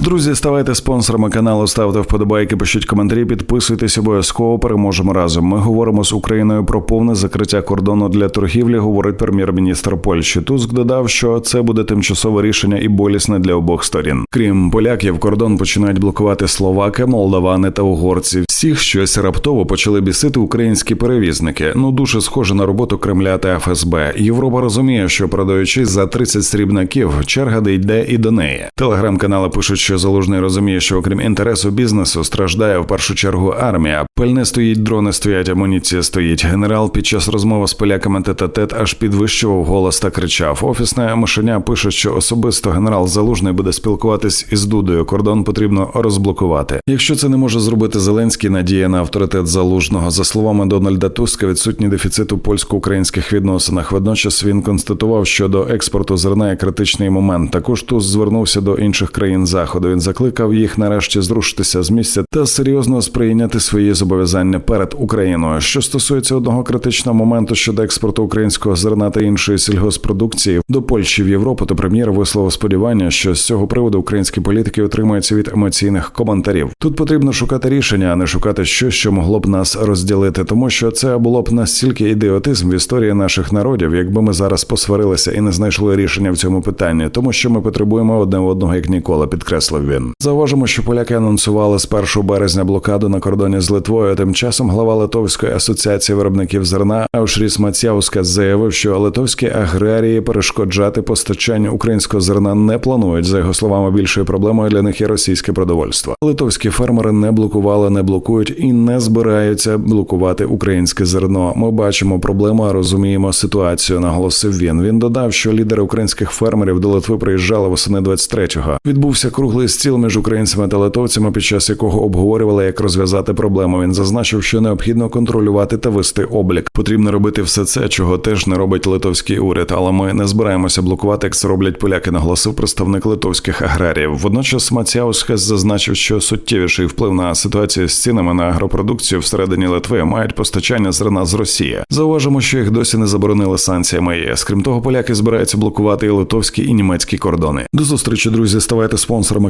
Друзі, ставайте спонсорами каналу, ставте вподобайки, пишіть коментарі, підписуйтесь обов'язково. Переможемо разом. Ми говоримо з Україною про повне закриття кордону для торгівлі. Говорить прем'єр-міністр Польщі. Туск додав, що це буде тимчасове рішення і болісне для обох сторін. Крім поляків, кордон починають блокувати словаки, молдавани та угорці. Всіх щось раптово почали бісити українські перевізники. Ну дуже схоже на роботу Кремля та ФСБ. Європа розуміє, що продаючи за 30 срібнаків, черга дійде і до неї. Телеграм-канали пишуть, що залужний розуміє, що окрім інтересу бізнесу страждає в першу чергу армія. Пальне стоїть, дрони стоять, амуніція стоїть. Генерал під час розмови з поляками тет-а-тет аж підвищував голос та кричав. Офісне мишеня пише, що особисто генерал Залужний буде спілкуватись із Дудою. Кордон потрібно розблокувати. Якщо це не може зробити Зеленський, надія на авторитет залужного. За словами Дональда Туска, відсутній дефіцит у польсько-українських відносинах. Водночас він констатував, що до експорту зерна є критичний момент. Також Туз звернувся до інших країн заходу. Він закликав їх нарешті зрушитися з місця та серйозно сприйняти свої зобов'язання перед Україною. Що стосується одного критичного моменту щодо експорту українського зерна та іншої сільгоспродукції до Польщі в Європу, то прем'єр висловив сподівання, що з цього приводу українські політики отримуються від емоційних коментарів. Тут потрібно шукати рішення, а не шукати щось, що могло б нас розділити, тому що це було б настільки ідіотизм в історії наших народів, якби ми зараз посварилися і не знайшли рішення в цьому питанні, тому що ми потребуємо одне одного як ніколи, підкреслив він. Зауважимо, що поляки анонсували з 1 березня блокаду на кордоні з Литвою. Тим часом глава Литовської асоціації виробників зерна Аушріс Маціаускас заявив, що литовські аграрії перешкоджати постачанню українського зерна не планують. За його словами, більшою проблемою для них є російське продовольство. Литовські фермери не блокували, не блокують і не збираються блокувати українське зерно. Ми бачимо проблему, а розуміємо ситуацію. Наголосив він. Він додав, що лідери українських фермерів до Литви приїжджали восени 23-го. Відбувся круглий стіл між українцями та литовцями, під час якого обговорювали, як розв'язати проблему. Він зазначив, що необхідно контролювати та вести облік. Потрібно робити все це, чого теж не робить литовський уряд. Але ми не збираємося блокувати, як це роблять поляки. Наголосив представник литовських аграріїв. Водночас Маціаускас зазначив, що суттєвіший вплив на ситуацію з цінами на агропродукцію всередині Литви мають постачання зерна з Росії. Зауважимо, що їх досі не заборонили санкціями ЄС. Крім того, поляки збираються блокувати і литовські і німецькі кордони. До зустрічі, друзі. Ставайте спонсорами